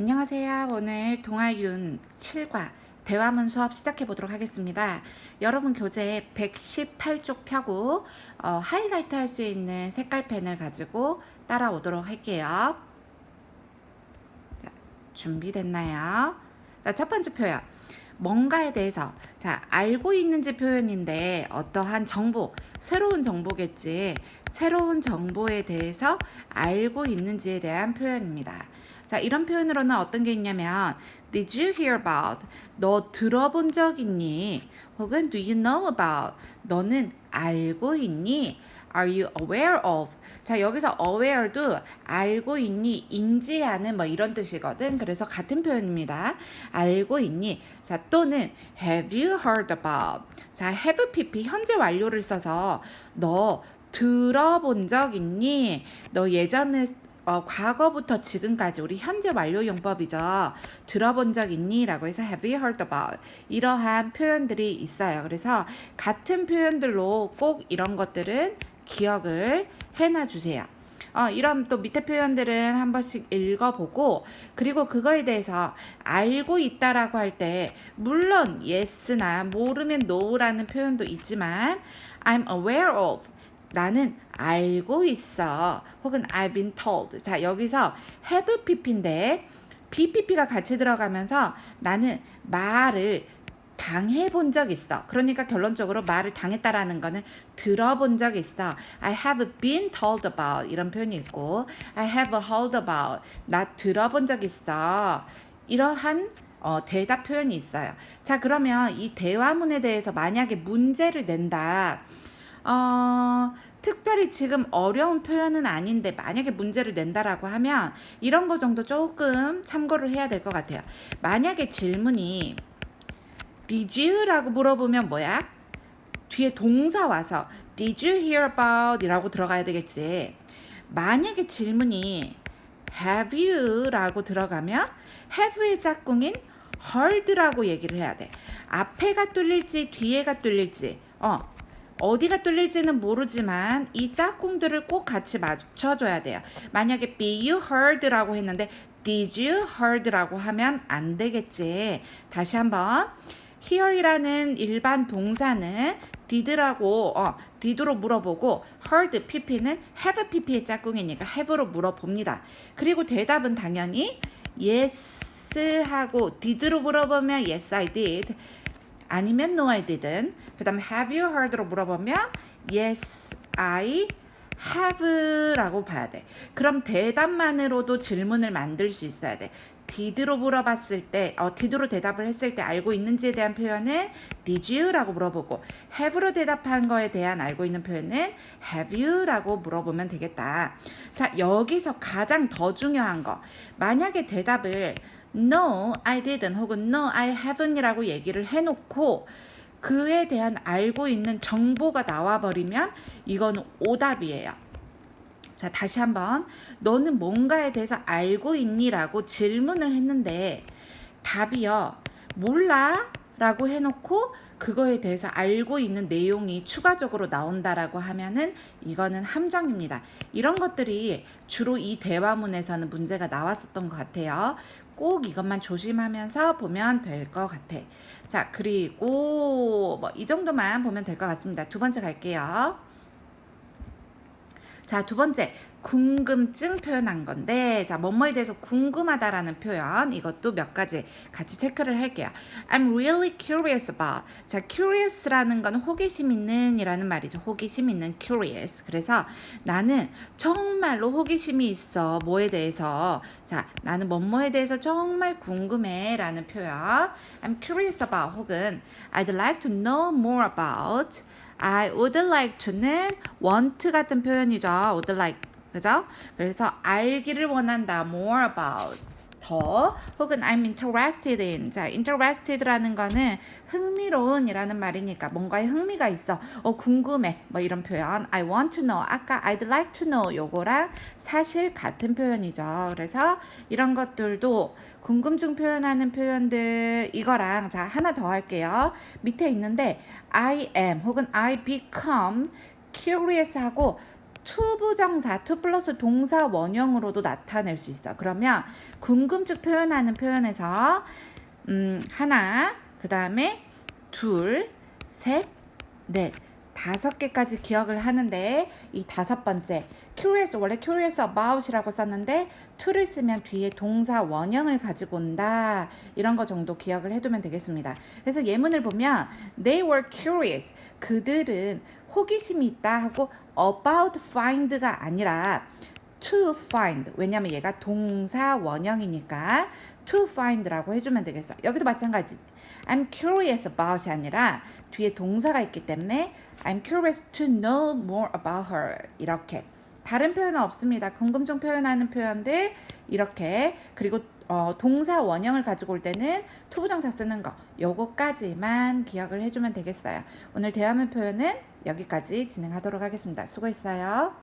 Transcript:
안녕하세요. 오늘 동아윤 7과 대화문 수업 시작해 보도록 하겠습니다. 여러분 교재 118쪽 펴고 어, 하이라이트 할 수 있는 색깔 펜을 가지고 따라오도록 할게요. 자, 준비됐나요? 자, 첫 번째 표현. 뭔가에 대해서 자 알고 있는지 표현인데 어떠한 정보 새로운 정보겠지 새로운 정보에 대해서 알고 있는지에 대한 표현입니다. 자 이런 표현으로는 어떤 게 있냐면 Did you hear about? 너 들어본 적 있니? 혹은 Do you know about? 너는 알고 있니? Are you aware of? 자, 여기서 aware도 알고 있니, 인지하는 뭐 이런 뜻이거든. 그래서 같은 표현입니다. 알고 있니? 자, 또는 have you heard about? 자, have pp 현재 완료를 써서 너 들어본 적 있니? 너 예전에 어, 과거부터 지금까지 우리 현재 완료 용법이죠. 들어본 적 있니? 라고 해서 have you heard about 이러한 표현들이 있어요. 그래서 같은 표현들로 꼭 이런 것들은 기억을 해놔 주세요. 어, 이런 또 밑에 표현들은 한 번씩 읽어보고 그리고 그거에 대해서 알고 있다라고 할 때 물론 yes나 모르면 no라는 표현도 있지만 I'm aware of 나는 알고 있어 혹은 I've been told 자 여기서 have pp인데 bpp가 같이 들어가면서 나는 말을 당해 본 적 있어. 그러니까 결론적으로 말을 당했다라는 거는 들어본 적 있어. I have been told about 이런 표현이 있고 I have heard about 나 들어본 적 있어. 이러한 어, 대답 표현이 있어요. 자 그러면 이 대화문에 대해서 만약에 문제를 낸다. 어, 특별히 지금 어려운 표현은 아닌데 만약에 문제를 낸다라고 하면 이런 거 정도 조금 참고를 해야 될 것 같아요. 만약에 질문이 Did you라고 물어보면 뭐야? 뒤에 동사 와서 Did you hear about? 이라고 들어가야 되겠지. 만약에 질문이 Have you라고 들어가면 have의 짝꿍인 heard라고 얘기를 해야 돼. 앞에가 뚫릴지 뒤에가 뚫릴지 어 어디가 뚫릴지는 모르지만 이 짝꿍들을 꼭 같이 맞춰줘야 돼요. 만약에 be you heard라고 했는데 did you heard라고 하면 안 되겠지. 다시 한번 hear이라는 일반 동사는 did라고 어, did로 물어보고 heard pp는 have pp의 짝꿍이니까 have로 물어봅니다. 그리고 대답은 당연히 yes 하고 did로 물어보면 yes I did 아니면 no I didn't 그 다음에 have you heard로 물어보면 yes I have라고 봐야 돼. 그럼 대답만으로도 질문을 만들 수 있어야 돼. did로 물어봤을 때, 어, did로 대답을 했을 때 알고 있는지에 대한 표현은 did you라고 물어보고 have로 대답한 거에 대한 알고 있는 표현은 have you라고 물어보면 되겠다. 자, 여기서 가장 더 중요한 거. 만약에 대답을 no, I didn't 혹은 no, I haven't이라고 얘기를 해놓고 그에 대한 알고 있는 정보가 나와버리면 이거는 오답이에요. 자, 다시 한번. 너는 뭔가에 대해서 알고 있니? 라고 질문을 했는데 답이요. 몰라? 라고 해놓고 그거에 대해서 알고 있는 내용이 추가적으로 나온다라고 하면은 이거는 함정입니다. 이런 것들이 주로 이 대화문에서는 문제가 나왔었던 것 같아요. 꼭 이것만 조심하면서 보면 될 것 같아. 자, 그리고 뭐 이 정도만 보면 될 것 같습니다. 두 번째 갈게요. 자, 두 번째. 궁금증 표현한 건데, 자, 뭐뭐에 대해서 궁금하다라는 표현, 이것도 몇 가지 같이 체크를 할게요. I'm really curious about. 자, curious라는 건 호기심 있는 이라는 말이죠. 호기심 있는 curious. 그래서 나는 정말로 호기심이 있어. 뭐에 대해서. 자, 나는 뭐뭐에 대해서 정말 궁금해. 라는 표현. I'm curious about 혹은 I'd like to know more about. I would like to는 want 같은 표현이죠. would like 그죠? 그래서 알기를 원한다. more about 더 혹은 I'm interested in. 자 interested라는 거는 흥미로운이라는 말이니까 뭔가에 흥미가 있어. 어 궁금해. 뭐 이런 표현. I want to know. 아까 I'd like to know 요거랑 사실 같은 표현이죠. 그래서 이런 것들도 궁금증 표현하는 표현들 이거랑 자 하나 더 할게요. 밑에 있는데 I am 혹은 I become curious 하고 투부정사, 투 플러스 동사 원형으로도 나타낼 수 있어. 그러면 궁금증 표현하는 표현에서 음, 하나, 그 다음에 둘, 셋, 넷, 다섯 개까지 기억을 하는데 이 다섯 번째 curious 원래 curious about이라고 썼는데 to를 쓰면 뒤에 동사 원형을 가지고 온다 이런 거 정도 기억을 해두면 되겠습니다. 그래서 예문을 보면 they were curious 그들은 호기심이 있다 하고 about find가 아니라 to find 왜냐면 얘가 동사 원형이니까 to find라고 해주면 되겠어. 여기도 마찬가지. I'm curious about이 아니라 뒤에 동사가 있기 때문에 I'm curious to know more about her 이렇게 다른 표현은 없습니다. 궁금증 표현하는 표현들 이렇게 그리고 어, 동사 원형을 가지고 올 때는 투부정사 쓰는 거 요거까지만 기억을 해주면 되겠어요. 오늘 대화문 표현은 여기까지 진행하도록 하겠습니다. 수고했어요.